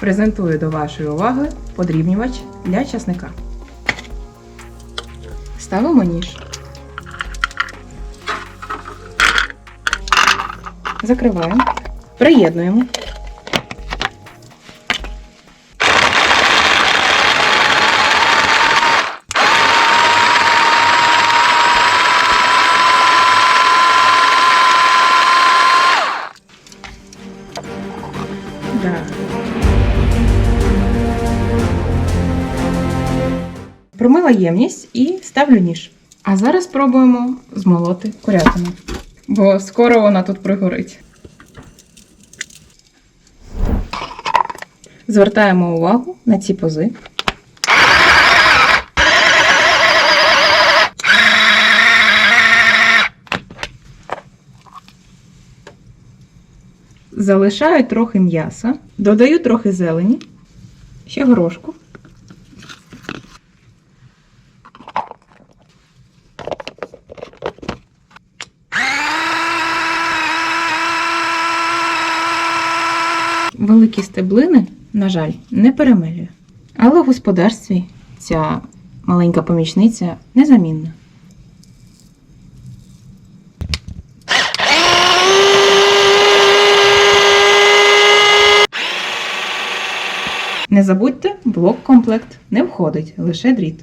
Презентую до вашої уваги подрібнювач для часника. Ставимо ніж. Закриваємо. Приєднуємо. Да. Промила ємність і ставлю ніж. А зараз спробуємо змолоти курятину. Бо скоро вона тут пригорить. Звертаємо увагу на ці пози. Залишаю трохи м'яса, додаю трохи зелені, ще горошку. Великі стеблини, на жаль, не перемелюю. Але в господарстві ця маленька помічниця незамінна. Не забудьте, блок комплект не входить, лише дріт.